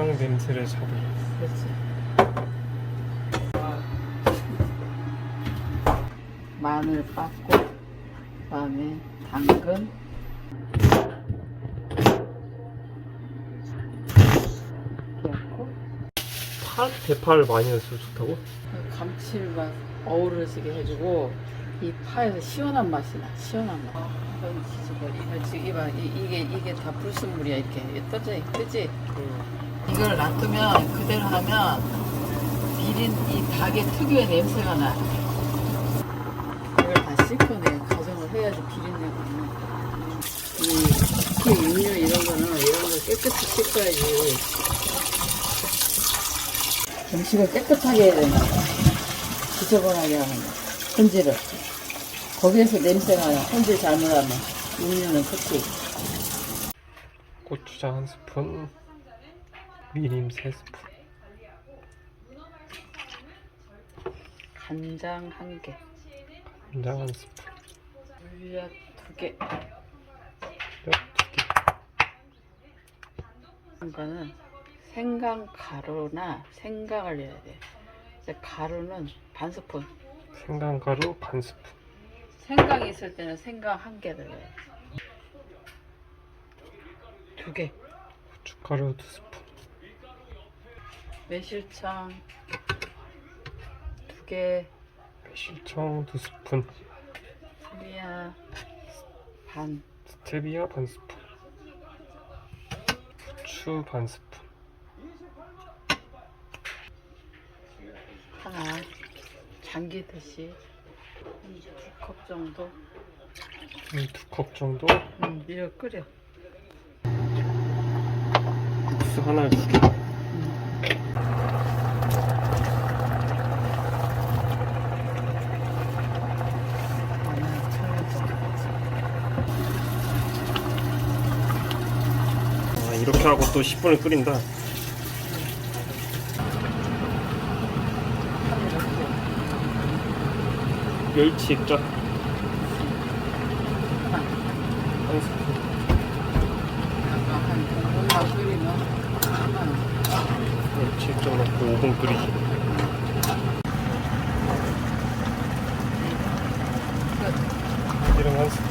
고추장 냄새를 잡으려. 그렇지. 마늘 빻고 그다음에 당근 파 대파를 많이 넣어서 좋다고? 감칠맛 어우러지게 해주고 이 파에서 시원한 맛이 나 시원한 맛. 이건 뒤집어. 지금 이봐 이, 이게 이게 다 불순물이야 이렇게 떠져 뜨지. 이걸 놔두면 그대로 하면 비린 이 닭의 특유의 냄새가 나. 이걸 다 씻어내 가정을 해야지 비린내가 나. 이 특히 육류 이런 거는 이런 걸 깨끗이 씻어야지. 음식을 깨끗하게 해야 봐. 지저분하게 하는 거. 손질 없이. 거기에서 냄새가 나. 손질 잘못하면. 육류는 특히. 고추장 한 스푼, 미림 세 스푼, 간장 한 개. 간장 한 스푼, 물엿 두 개. 몇두 개. 이거는 생강 가루나 생강을 넣어야 돼. 근데 가루는 반 스푼. 생강가루 반 스푼, 생강이 있을 때는 생강 한 개를 넣어야 돼. 두 개. 고춧가루 두 스푼, 매실청 두 개. 매실청 두 스푼, 스미야 반. 스테비아 반 스푼, 후추 반 스푼, 하나 잠기듯이 두 컵 정도 두 컵 정도, 음, 밀어 끓여 국수 하나. 마 아, 이렇게 하고 또 10분을 끓인다. 멸치 액젓. 멸치 액젓 넣고 5분 끓이지 이런 거